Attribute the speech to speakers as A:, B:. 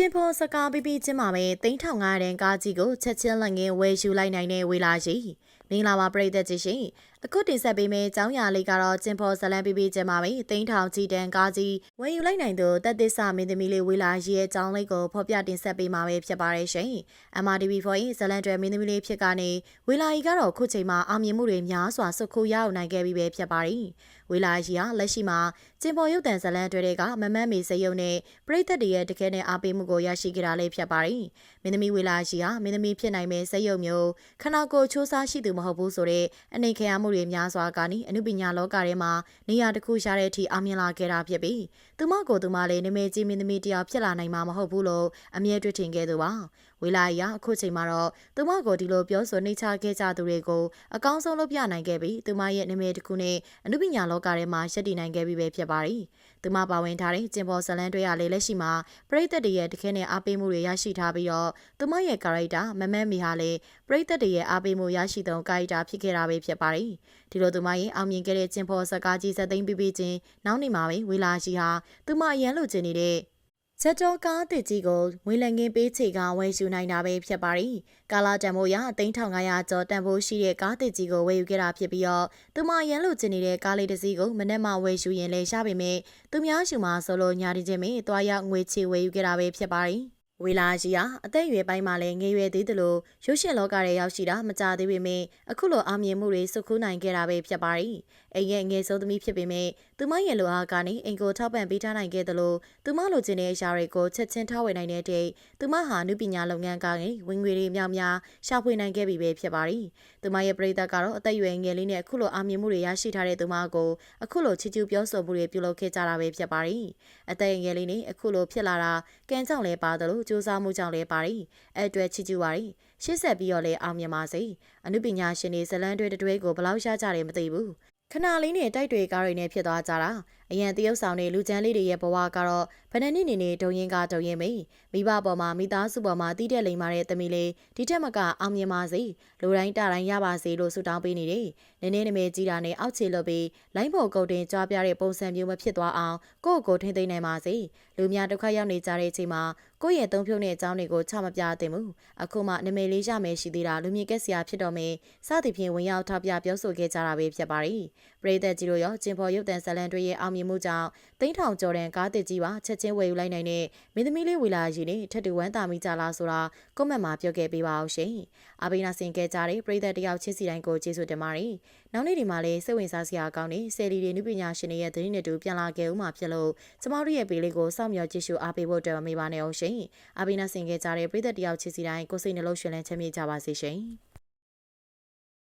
A: ကျင်းဖောစကားပြပြချင်းမှာပဲ3500တန်ကားကြီးကိုချက်ချင်းလက်ငင်းဝယ်ယူလိုက်နိုင်တဲ့ဝေလာရှိ မင်္ဂလာပါပရိသတ်ကြီးရှင်အခုတင်ဆက်ပေးမယ့်အကြောင်းအရာလေးကတော့ကျင်းဖောဇလန်ပြပြချင်းမှာပဲ3000ကြီးတန်ကားကြီးဝယ်ယူလိုက်နိုင်သူတက်သစ္စာမင်းသမီးလေးဝေလာရှိရဲ့အကြောင်းလေးကိုဖော်ပြတင်ဆက်ပေးမှာပဲဖြစ်ပါတယ်ရှင် MRTV4 ရဲ့ဇလန်တွေမင်းသမီးလေးဖြစ်ကနေဝေလာကြီးကတော့ခုချိန်မှာအောင်မြင်မှုတွေများစွာစုခုရအောင်နိုင်ခဲ့ပြီပဲဖြစ်ပါတယ်ဝေလာကြီးဟာလက်ရှိမှာကျင်ပေါ်ရုပ်တံဇလန်တွေကမမတ်မီစရုံနဲ့ပရိသတ်တွေရဲ့တကယ်နဲ့အားပေးမှုကိုရရှိကြတာလေးဖြစ်ပါတယ်။မင်းသမီးဝေလာကြီးဟာမင်းသမီးဖြစ်နိုင်မဲ့စရုံမျိုးခနာကိုချိုးစားရှိသူမဟုတ်ဘူးဆိုတဲ့အနေခံရမှုတွေများစွာကနေအမှုပညာလောကထဲမှာနေရာတစ်ခုရှာတဲ့အထိအောင်မြင်လာခဲ့တာဖြစ်ပြီးသူမကိုသူမလည်းနမေကြီးမင်းသမီးတယောက်ဖြစ်လာနိုင်မှာမဟုတ်ဘူးလို့အမြဲတွေ့ထင်ခဲ့သူပါ။ဝေလာရီကအခုချိန်မှာတော့သူမကိုဒီလိုပြောဆိုနှိမ့်ချခဲ့ကြသူတွေကိုအကောင်းဆုံးလုပ်ပြနိုင်ခဲ့ပြီးသူမရဲ့နာမည်တစ်ခုနဲ့အမှုပညာလောကထဲမှာရှက်တည်နိုင်ခဲ့ပြီပဲဖြစ်ပါတယ်။သူမပါဝင်ထားတဲ့ကျင်ပေါ်ဇလန်တွေရလေးလက်ရှိမှာပရိသတ်တွေရဲ့တခဲနဲ့အားပေးမှုတွေရရှိထားပြီးတော့သူမရဲ့ကာရိုက်တာမမန်းမီဟာလည်းပရိသတ်တွေရဲ့အားပေးမှုရရှိသောကာရိုက်တာဖြစ်ခဲ့တာပဲဖြစ်ပါတယ်။ဒီလိုသူမရဲ့အောင်မြင်ခဲ့တဲ့ကျင်ပေါ်ဇကားကြီးစက်သိမ်းပြီးပြီးချင်းနောက်နေမှာပဲဝေလာရှိဟာသူမအရန်လိုချင်နေတဲ့ချက်တော်ကားတစ်ကြီးကိုငွေလငင်းပေးချေကဝယ်ယူနိုင်တာပဲဖြစ်ပါတယ်။ကာလာတန်ဖိုးရ3500ကျော်တန်ဖိုးရှိတဲ့ကားတစ်ကြီးကိုဝယ်ယူခဲ့တာဖြစ်ပြီးတော့သူမရန်လို့ကျင်နေတဲ့ကားလေးတစ်စီးကိုမနေ့မှဝယ်ယူရင်လည်းရပါမယ်။သူများရှူမှာဆိုလို့ညာဒီချင်းမင်းတွားရောက်ငွေချေဝယ်ယူခဲ့တာပဲဖြစ်ပါတယ်။ ဝေလာကြီးဟာအသက်အရွယ်ပိုင်းမှာလည်းငယ်ရွယ်သေးသလိုရုပ်ရှင်လောကထဲရောက်ရှိတာမကြသေးပေမဲ့အခုလိုအောင်မြင်မှုတွေစုခုနိုင်ခဲ့တာပဲဖြစ်ပါတယ်။အိမ်ရဲ့ငယ်ဆုံးသမီးဖြစ်ပေမဲ့သူမရဲ့လိုအားကနေအိမ်ကိုထောက်ပံ့ပေးထားနိုင်ခဲ့သလိုသူမလိုချင်တဲ့အရာတွေကိုချက်ချင်းထောက်ဝယ်နိုင်တဲ့တဲ့သူမဟာနုပညာလုပ်ငန်းကနေဝင်ငွေတွေများများရှာဖွေနိုင်ခဲ့ပြီပဲဖြစ်ပါတယ်။သူမရဲ့ပြည်သက်ကတော့အသက်အရွယ်ငယ်လေးနဲ့အခုလိုအောင်မြင်မှုတွေရရှိထားတဲ့သူမကိုအခုလိုချီးကျူးပြောဆိုမှုတွေပြုလုပ်ခဲ့ကြတာပဲဖြစ်ပါတယ်။အသက်ငယ်လေးနဲ့အခုလိုဖြစ်လာတာကံကြောင့်လည်းပါသလိုစူးစမ်းမှုကြောင့်လည်းပါတယ်အဲ့အတွက်ချီးကျူးပါတယ်ရှေ့ဆက်ပြီးတော့လည်းအောင်မြင်ပါစေအနုပညာရှင်တွေဇလန်းတွေတွဲကိုဘလောက်ရှားကြတယ်မသိဘူးခဏလေးနဲ့တိုက်တွေကားတွေနဲ့ဖြစ်သွားကြတာ အရန်တရုပ်ဆောင်တဲ့လူချမ်းလေးတွေရဲ့ဘဝကတော့ဗနနစ်နေနေဒုံရင်ကဒုံရင်မိမိဘပေါ်မှာမိသားစုပေါ်မှာတီးတဲ့လိမ်မာတဲ့သမီးလေးဒီထက်မကအောင်မြင်ပါစေလူတိုင်းတတိုင်းရပါစေလို့ဆုတောင်းပေးနေတယ်နည်းနည်းနမဲကြီးတာနဲ့အောက်ခြေလွတ်ပြီးလိုင်းပေါ်ကုတ်တင်ကြွားပြတဲ့ပုံစံမျိုးမဖြစ်သွားအောင်ကိုယ့်ကိုယ်ထိမ့်သိမ့်နိုင်ပါစေလူများဒုက္ခရောက်နေကြတဲ့အချိန်မှာကိုယ့်ရဲ့သုံးဖြုံတဲ့အကြောင်းတွေကိုချမပြသင့်ဘူးအခုမှနမဲလေးရမယ်ရှိသေးတာလူမြင့်ကက်စရာဖြစ်တော့မယ်စသည်ဖြင့်ဝင်ရောက်ထောက်ပြပြောဆိုခဲ့ကြတာပဲဖြစ်ပါတယ်ပရိသတ်ကြီးတို့ရောကျင်ဖော်ရုပ်တံဇလန်တွေရဲ့အောင်မြင်မှုကြောင့်သိန်းထောင်ကျော်တန်ကားတစ်ကြီးပါချက်ချင်းဝယ်ယူလိုက်နိုင်တဲ့မင်းသမီးလေးဝီလာရီနဲ့ထက်တူဝမ်းတာမိကြလားဆိုတာကွန်မန့်မှာပြောခဲ့ပေးပါအောင်ရှင်။အာဘိနာဆင်ခဲ့ကြတဲ့ပရိသတ်တယောက်ချင်းစီတိုင်းကိုကျေးဇူးတင်ပါတယ်။နောက်နေ့ဒီမှာလည်းစိတ်ဝင်စားစရာကောင်းတဲ့ဆယ်လီတွေနုပညာရှင်တွေရဲ့သတင်းတွေတူပြန်လာခဲ့ဦးမှာဖြစ်လို့ကျမတို့ရဲ့ပေလေးကိုစောင့်မျှော်ကြည့်ရှုအားပေးဖို့အတွက်မမေ့ပါနဲ့အောင်ရှင်။အာဘိနာဆင်ခဲ့ကြတဲ့ပရိသတ်တယောက်ချင်းစီတိုင်းကိုစိတ်နှလုံးရှင်လန်းချမ်းမြေ့ကြပါစေရှင်။